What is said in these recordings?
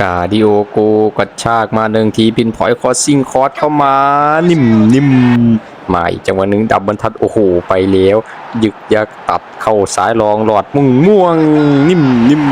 กาดิโอโกกระชากมาหนึ่งทีปินพอยคอสซิงคอสเข้ามานิ่มนิ่มมาอีกจังหวะหนึ่งดับบรรทัดโอ้โหไปแล้วยึกยักตัดเข้าสายรองหลอดมุ่งม่วง นิ่มนิ่ม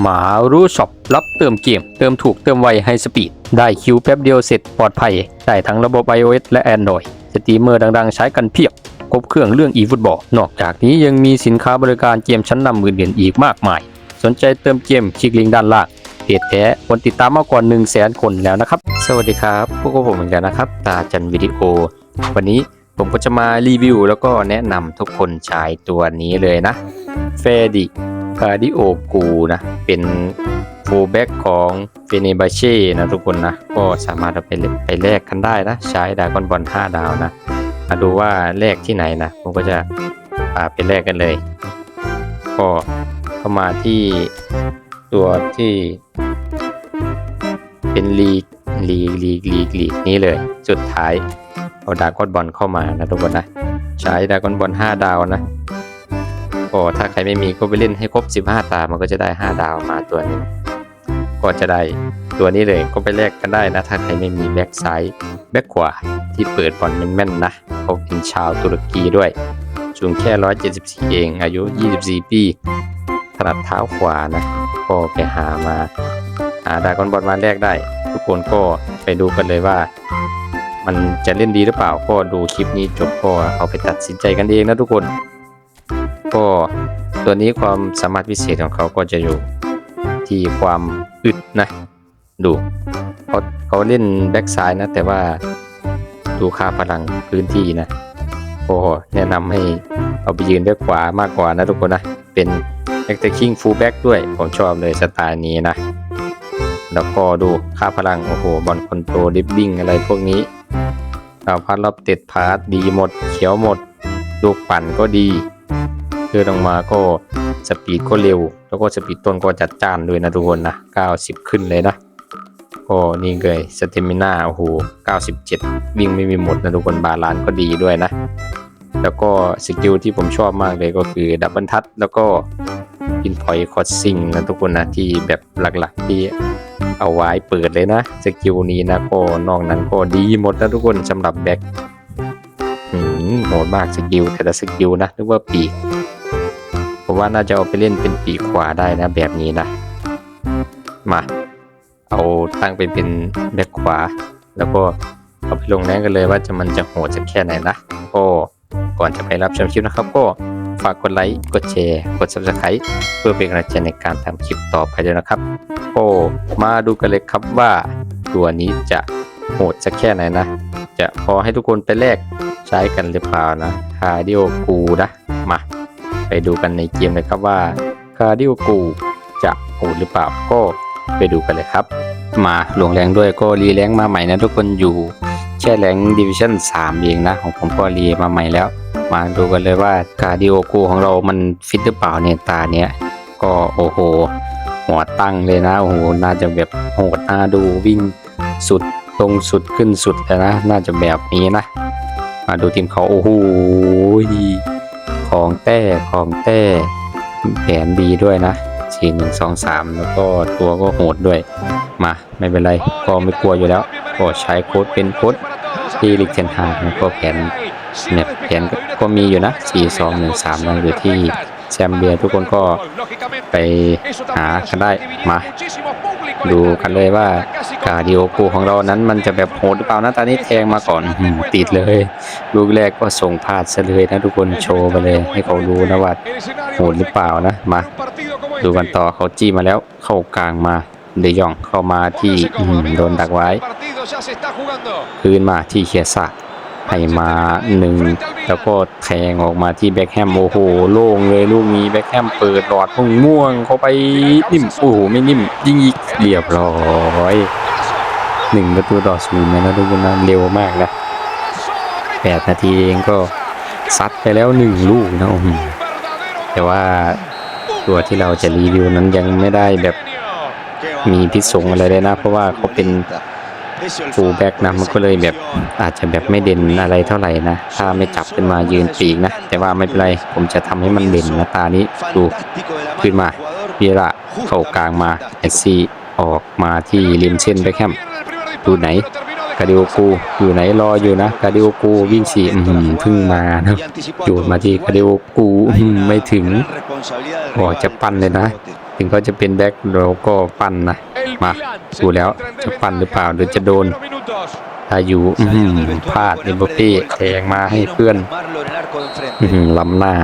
หมารู้ช็อปรับเติมเกม เติมถูกเติมไวให้สปีด ได้คิวแป๊บเดียวเสร็จปลอดภัย ได้ทั้งระบบ iOS และ Android สตรีมเมอร์ดังๆ ใช้กันเพียบครบเครื่องเรื่อง e-football นอกจากนี้ยังมีสินค้าบริการเกมชั้นนำอื่นๆอีกมากมาย สนใจเติมเกมคลิกลิงก์ด้านล่าง เพจแท้คนติดตามมากกว่า1 0 0 0 0แสนคนแล้วนะครับ สวัสดีครับพวกผมเหมือนกันนะครับตาจันวิดีโอ วันนี้ผมก็จะมารีวิว แล้วก็แนะนำทุกคนใช้ตัวนี้เลยนะเฟดิคาดิโอกูนะ เป็นโฟแบ็กของเฟเนบาเช่นะทุกคนนะ ก็สามารถเอาไปไปแลกกันได้นะ ใช้ดากอนบอล5ดาวนะมาดูว่าแลกที่ไหนนะ ผมก็จะไปแลกกันเลย ก็เข้ามาที่ ตัวที่เป็นลีกลีกลีกลีกลีกนี้เลย สุดท้ายเอาดากอนบอลเข้ามานะทุกคนนะ ใช้ดากอนบอล5 ดาวนะก็ถ้าใครไม่มีก็ไปเล่นให้ครบ 15 ตา มันก็จะได้ 5 ดาวมาตัวนึงก็จะได้ตัวนี้เลยก็ไปแลกกันได้นะ ถ้าใครไม่มีแบ็กซ้ายแบ็กขวาที่เปิดบอลแม่นๆนะเขาเป็นชาวตุรกีด้วยสูงแค่ 174 เองอายุ 24 ปีถนัดเท้าขวานะ ก็ไปหามาหาดากอนบอลมาแลกได้ ทุกคนก็ไปดูกันเลยว่า มันจะเล่นดีหรือเปล่าก็ดูคลิปนี้จบก็เอาไปตัดสินใจกันเองนะทุกคน ก็ตัวนี้ความสามารถพิเศษของเขาก็จะอยู่ที่ความอึดนะ ดูเขาเขาเล่นแบ็กซ้ายนะ แต่ว่าดูค่าพลังพื้นที่นะก็แนะนำให้เอาไปยืนแบ็กขวามากกว่านะทุกคนนะเป็น แบ็กเตอร์คิงฟูลแบ็กด้วย ผมชอบเลยสไตล์นี้นะ แล้วก็ดูค่าพลัง โอ้โห บอลคอนโทรลดิฟบิ้งอะไรพวกนี้ดาวพัดรอบเต็ดพาร์ตดีหมด เขียวหมด ลูกปั่นก็ดีเดินออกมาก็สปีดก็เร็ว แล้วก็สปีดต้นก็จัดจ้านด้วยนะทุกคนนะ 90 ขึ้นเลยนะก็นี่เลยสเตมิน่าโอ้โห 97 วิ่งไม่มีหมดนะทุกคนบาลานก็ดีด้วยนะ แล้วก็สกิลที่ผมชอบมากเลยก็คือดับเบิลทัชแล้วก็ อินพอยคอสซิงนะทุกคนนะที่แบบหลักๆที่เอาไว้เปิดเลยนะสกิลนี้นะก็นอกนั้นก็ดีหมดนะทุกคนสำหรับแบ็คหืมโหดมากสกิลแต่ละสกิลนะนึกว่าปีกผมว่าน่าจะเอาไปเล่นเป็นปีกขวาได้นะแบบนี้นะ มา เอาตั้งไปเป็นแบ็คขวา แล้วก็เอาไปลงแรงกันเลยว่าจะมันจะโหดจะแค่ไหนนะก็ก่อนจะไปรับชมคลิปนะครับก็ ฝากกดไลค์ กดแชร์ กด subscribe เพื่อเป็นกำลังใจในการทำคลิปต่อไปด้วยนะครับก็มาดูกันเลยครับว่า ตัวนี้จะโหดสักแค่ไหนนะ จะพอให้ทุกคนไปแลกใช้กันหรือเปล่านะคาร์ดิโอกูนะ มา ไปดูกันในเกมเลยครับว่าคาร์ดิโอกูจะโหดหรือเปล่าก็ไปดูกันเลยครับ มาลงแรงด้วยก็รีแรงมาใหม่นะทุกคนอยู่แค่แรงดิวิชั่น3เองนะ ของผมก็รีมาใหม่แล้ว มาดูกันเลยว่าคาร์ดิโอกูของเรามันฟิตหรือเปล่าเนี่ยตาเนี้ยก็โอ้โหหัวตั้งเลยนะโอ้โหน่าจะแบบโหดน่าดูวิ่งสุดตรงสุดขึ้นสุดเลยนะ น่าจะแบบนี้นะ มาดูทีมเขาโอ้โหของแต้ของแต้แผนดีด้วยนะสี่หนึ่งสองสามแล้วก็ตัวก็โหดด้วย มาไม่เป็นไรก็ไม่กลัวอยู่แล้ว ก็ใช้โค้ดเป็นโค้ดที่ลิกเทนฮาร์ก็แผนเนี่ยแผน ก็มีอยู่นะสี่สองหนึ่นะอยู่ที่แชมเบียทุกคนก็ไปหากันได้มา ดูกันเลยว่ากาดิโอกูของเรานั้นมันจะแบบโหดหรือเปล่านะตอนนี้แทงมาก่อนอติดเลย ลูกแรกก็ส่งพลาดซะเลยนะทุกคนโชว์ไปเลย ให้เขารู้นะว่าโหดหรือเปล่านะมา ดูกันต่อเขาจี้มาแล้วเข้ากลางมาเดยองเข้ามาที่โดนดักไว้ คืนมาที่เคียซ่า ให้มาหนึ่งแล้วก็แทงออกมาที่แบ็คแฮมโอ้โหโล่งเลยลูกนี้แบ็คแฮมเปิดหลอดพุ่งม่วงเข้าไปนิ่มโอ้โหไม่นิ่มยิงอีกเรียบร้อยหนึ่งประตูต่อศูนย์นะทุกคนนะเร็วมากนะแปดนาทีเองก็ซัดไปแล้วหนึ่งลูกนะแต่ว่าตัวที่เราจะรีวิวนั้นยังไม่ได้แบบมีพิษสงอะไรเลยนะ เพราะว่าเขาเป็น ฟูลแบ็กนะมันก็เลยแบบอาจจะแบบไม่เด่นอะไรเท่าไหร่นะ ถ้าไม่จับขึ้นมายืนปีกนะ แต่ว่าไม่เป็นไร ผมจะทำให้มันเด่นนะตานี้ดูขึ้นมาเบียระเข้ากลางมาเอสซีออกมาที่ริมเส้นแบ็คแฮมดูไหนกาดิโอกูอยู่ไหนรออยู่นะกาดิโอกูวิ่งสี่อื้อหือเพิ่งมานะโยนมาที่กาดิโอกูอื้อหือไม่ถึงโอ้จะปั้นเลยนะ ถึงเขาจะเป็นแบ็คเราก็ปั้นนะมาดูแล้วจะปั้นหรือเปล่าหรือจะโดนถ้ายู่อื้อหือพลาดเอมบปเป้แทงมาให้เพื่อนอล้ำหน้า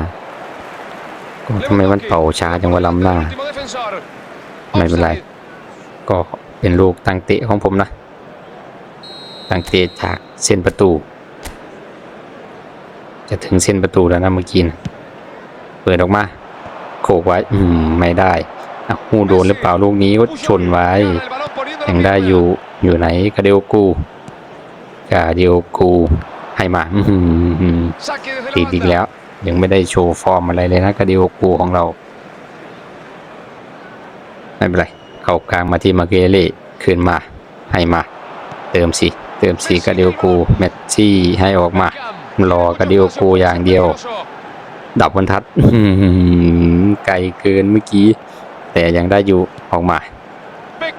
ก็ทำไมมันเป่าช้าจังว่าล้ำหน้า ไม่เป็นไร ก็เป็นลูกตังเตะของผมนะ ตังเตะจากเส้นประตู จะถึงเส้นประตูแล้วนะเมื่อกี้นะเปิดออกมา โขกไว้ อืม ไม่ได้ อะหูโดนหรือเปล่าลูกนี้ก็ชนไว้ยังได้อยู่อยู่ไหนกาเดียวกูกาเดียวกูให้มาติดอีกแล้ว ยังไม่ได้โชว์ฟอร์มอะไรเลยนะกาเดียวกูของเราไม่เป็นไรเข้ากลางมาที่มาเกเล่ขึ้นมาให้มา เติมสิเติมสีกาเดียวกูแมตชี่ให้ออกมารอกาเดียวกูอย่างเดียว ดับบรรทัดไกลเกินเมื่อกี้ แต่ยังได้อยู่ออกมา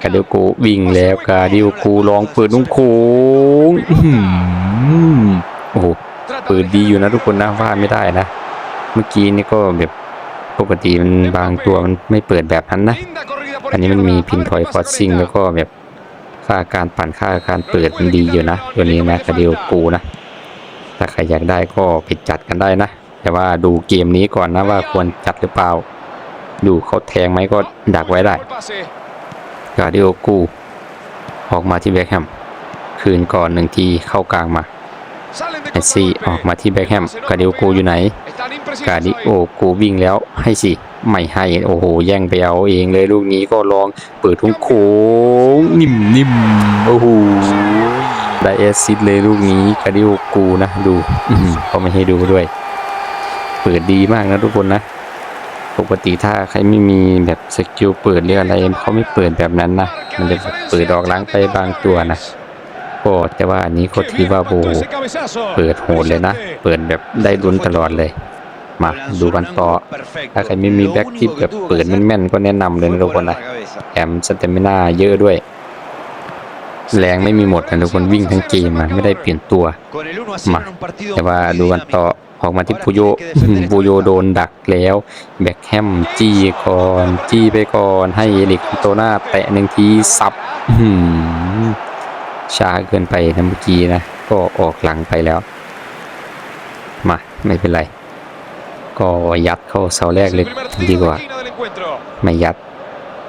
กาเดียวกูวิ่งแล้วกาเดียวกูลองเปิดนุ่งโค้งอื้อหือโอ้โหเปิดดีอยู่นะทุกคนนะว่าไม่ได้นะ เมื่อกี้นี่ก็แบบปกติมันบางตัวมันไม่เปิดแบบนั้นนะ อันนี้มันมีพินทอยคอร์ซิ่งแล้วก็แบบค่าการปั่นค่าการเปิดมันดีอยู่นะ ตัวนี้นะกาเดียวกูนะ ถ้าใครอยากได้ก็ผิดจัดกันได้นะ แต่ว่าดูเกมนี้ก่อนนะว่าควรจัดหรือเปล่า ดูเขาแทงไหมก็ดักไว้ได้กาดิโอกูออกมาที่แบ็คแฮมคืนก่อนหนึ่งทีเข้ากลางมาเมสซี่ออกมาที่แบ็คแฮมกาดิโอกูอยู่ไหน กาดิโอกูวิ่งแล้วให้สิไม่ให้โอ้โหแย่งไปเอาเองเลยลูกนี้ก็ลองเปิดทุ่งโค้งนิ่มนิ่มๆโอ้โหได้แอสซิดเลยลูกนี้กาดิโอกูนะดูอื้อหือเขาไม่ให้ดูด้วย เปิดดีมากนะทุกคนนะ ปกติถ้าใครไม่มีแบบสกิลเปิดหรืออะไรเขาไม่เปิดแบบนั้นนะ มันจะเปิดออกล้างไปบางตัวนะก็แต่ว่าอันนี้ก็ถือว่าโบเปิดโหดเลยนะ เปิดแบบได้ลุ้นตลอดเลย มาดูกันต่อ ถ้าใครไม่มีแบ็คที่แบบเปิดแม่นๆก็แนะนำเลยนะทุกคนนะแถมสเตมิน่าเยอะด้วยแรงไม่มีหมดนะทุกคนวิ่งทั้งเกมอะไม่ได้เปลี่ยนตัวมาแต่ว่าดูกันต่อ ออกมาที่ปูโยปูโยโดนดักแล้ว แบ็คแฮมจี้ก่อน จี้ไปก่อนให้เอลิกโตนาแตะหนึ่งทีซับช้าเกินไปนะเมื่อกี้นะ ก็ออกหลังไปแล้ว มา ไม่เป็นไร ก็ยัดเข้าเสาแรกเลยดีกว่า ไม่ยัด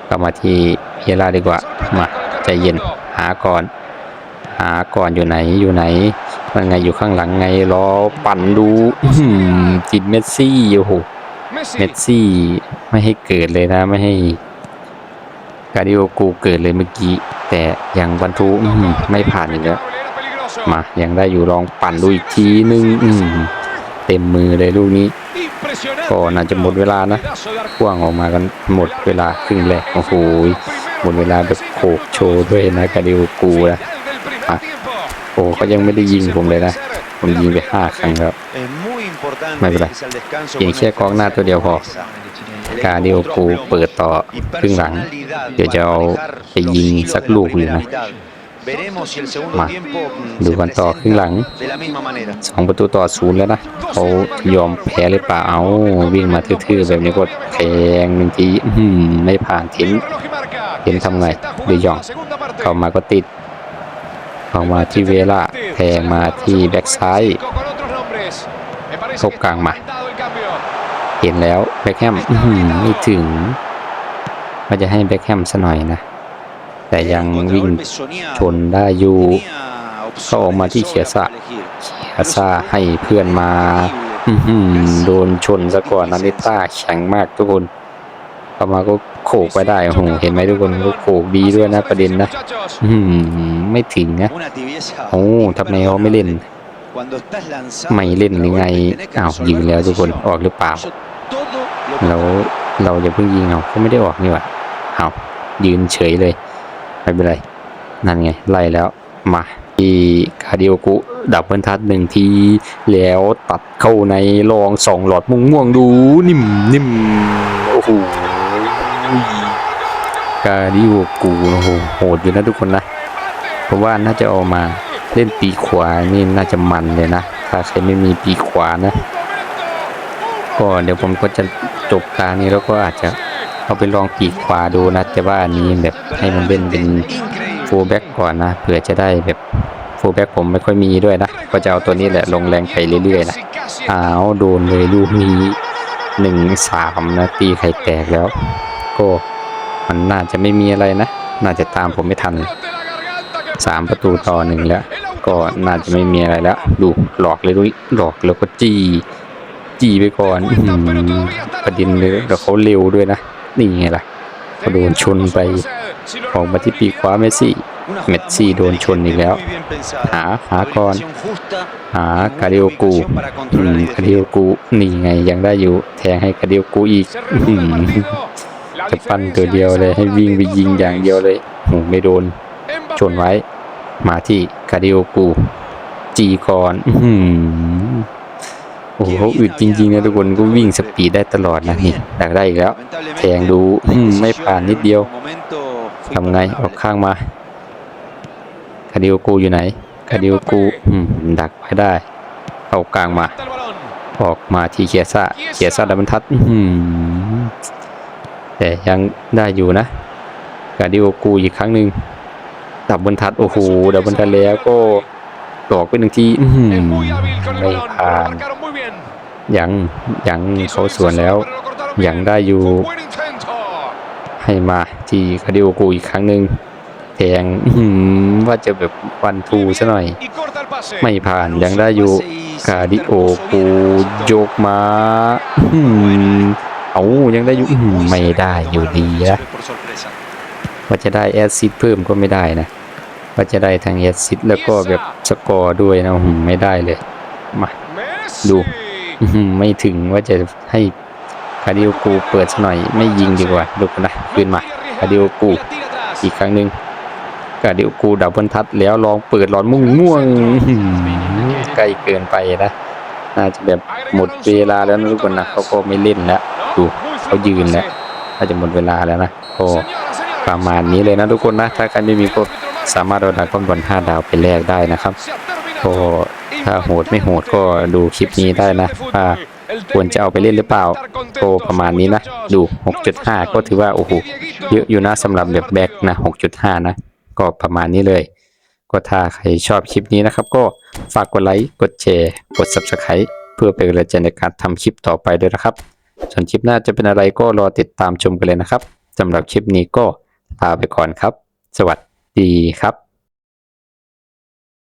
กลับมาที่เฮล่าดีกว่า มา ใจเย็นหาก่อน หาก่อนอยู่ไหนอยู่ไหนมันไงอยู่ข้างหลังไงรอปั่นดูอื้อหือจิตเมสซี่โอ้โหเมสซี่ไม่ให้เกิดเลยนะไม่ให้กาดิโอกูเกิดเลยเมื่อกี้ แต่ยังบรรทุอื้อหือไม่ผ่านอีกแล้วมายังได้อยู่ลองปั่นดูอีกทีนึงอื้อหือเต็มมือเลยลูกนี้ก็น่าจะหมดเวลานะพ่วงออกมากันหมดเวลาครึ่งแรกโอ้โหหมดเวลาแบบโขกโชว์ด้วยนะกาดิโอกูนะะโอ้เขายังไม่ได้ยิงผมเลยนะ ผมยิงไปห้าครั้งแล้วไม่เป็นไรเพียงแค่กองหน้าตัวเดียวพอกาเดิโอกูเปิดต่อครึ่งหลัง เดี๋ยวจะเอาไปยิงสักลูกอยู่นะมาดูกันต่อครึ่งหลังสองประตูต่อศูนย์แล้วนะเขายอมแพ้หรือเปล่าเอาวิ่งมาทื่อๆแบบนี้ก็แทงหนึ่งทีไม่ผ่านทิ้นเห็นทำไงเดยองเข้ามาก็ติด เข้ามาที่เวล่าแทงมาที่แบ็กซ้ายเข้ากลางมา เห็นแล้วแบ็คแฮมไม่ถึงว่าจะให้แบ็คแฮมซะหน่อยนะ แต่ยังวิ่งชนได้อยู่เข้าออกมาที่เขียสะอาซาให้เพื่อนมาโดนชนซะก่อนนาริต้าแข็งมากทุกคน เข้ามาก็โขกไปได้โอ้โหเห็นไหมทุกคนก็โขกดีด้วยนะประเด็นนะอื้อหือไม่ถึงนะโอ้ทำไมเขาไม่เล่น ไม่เล่นหรือไงอ้าวยิงแล้วทุกคนออกหรือเปล่าแล้วเราจะเพิ่งยิงเอาเขาไม่ได้ออกนี่หว่าเอายืนเฉยเลยไม่เป็นไรนั่นไงไล่แล้วมาที่คาดิโอกุดับเบิลทัดหนึ่งทีแล้วตัดเข้าในรองสองหลอดม่วงม่วงๆดูนิ่มนิ่มโอ้โห กาดิโอกูโอ้โหโหดอยู่นะทุกคนนะเพราะว่าน่าจะเอามาเล่นปีขวานี่น่าจะมันเลยนะถ้าใครไม่มีปีขวานะก็เดี๋ยวผมก็จะจบตานี้แล้วก็อาจจะเอาไปลองปีกขวาดูนะแต่ว่าอันนี้แบบให้มันเล่นเป็นโฟแบ็กก่อนนะเผื่อจะได้แบบโฟแบ็กผมไม่ค่อยมีด้วยนะ ก็จะเอาตัวนี้แหละลงแรงไปเรื่อยๆนะอ้าวโดนเลยลูกนี้หนึ่งสามนะตีไข่แตกแล้ว ก็มันน่าจะไม่มีอะไรนะ น่าจะตามผมไม่ทันสามประตูต่อหนึ่งแล้ว ก็น่าจะไม่มีอะไรแล้ว ดูหลอกเลยดูหลอกแล้วก็จี้จี้ไปก่อนอประเด็นเลยแล้วเขาเร็วด้วยนะนี่ไงล่ะก็โดนชนไปออกมาที่ปีกขวาเมสซี่เมสซี่โดนชนอีกแล้ว หาหาก่อนหากาเดียวกูกาเดียวกูนี่ไงยังได้อยู่ แทงให้กาเดียวกูอีกอ ปั้นตัวเดียวเลย ให้วิ่งไปยิงอย่างเดียวเลยโหไม่โดน ชนไว้ มาที่กาเดียวกูจีกอนอื้อหือโอ้โหเขาอึดจริงๆนะทุกคนก็วิ่งสปีดได้ตลอดนะนี่ดักได้อีกแล้วแทงดูไม่ผ่านนิดเดียวทำไงออกข้างมาคาดิโอกูอยู่ไหนคาดิโอกูอืมดักไว้ได้เอากลางมา ออกมาที่เคียซ่าเคียซ่าดับเบิลทัดอื้อหือ แต่ยังได้อยู่นะคาดิโอกูอีกครั้งหนึ่งดับบิลทัดโอ้โหดับบิลทัดแล้วก็ตอกไปหนึ่งทีไม่ผ่านยังยังเขาสวนแล้วยังได้อยู่ ให้มาที่คาดิโอกูอีกครั้งหนึ่งแทงว่าจะแบบวันทูซะหน่อย ไม่ผ่านยังได้อยู่คาดิโอกูโยกมาอื้อหือ เอายังได้อยู่อื้อหือไม่ได้อยู่ดีนะว่าจะได้แอสซิดเพิ่มก็ไม่ได้นะว่าจะได้ทางแอสซิดแล้วก็แบบสกอร์ด้วยนะอื้อหือไม่ได้เลยมาดูอื้อหือไม่ถึงว่าจะให้คาดิโอกูเปิดซะหน่อยไม่ยิงดีกว่าดูกันนะขึ้นมาคาดิโอกูอีกครั้งหนึ่งคาดิโอกูดับเบิลทัดแล้วลองเปิดหลอดม่วงม่วงอื้อหือใกล้เกินไปนะน่าจะแบบหมดเวลาแล้วนะทุกคนนะเขาก็ไม่เล่นแล้ว ดูเขายืนแล้วน่าจะหมดเวลาแล้วนะก็ประมาณนี้เลยนะทุกคนนะถ้าใครไม่มีก็สามารถเอาดราก้อนบอล5ดาวไปแลกได้นะครับก็ถ้าโหดไม่โหดก็ดูคลิปนี้ได้นะว่าควรจะเอาไปเล่นหรือเปล่าก็ประมาณนี้นะ ดู 6.5 ก็ถือว่า โอ้โห เยอะอยู่นะสำหรับแบบแบ็กนะ 6.5 นะ ก็ประมาณนี้เลย ก็ถ้าใครชอบคลิปนี้นะครับ ก็ฝากกดไลค์ กดแชร์ กด Subscribe เพื่อเป็นกำลังใจในการทำคลิปต่อไปด้วยนะครับ ส่วนคลิปหน้าจะเป็นอะไรก็รอติดตามชมกันเลยนะครับสำหรับคลิปนี้ก็ลาไปก่อนครับ สวัสดีครับ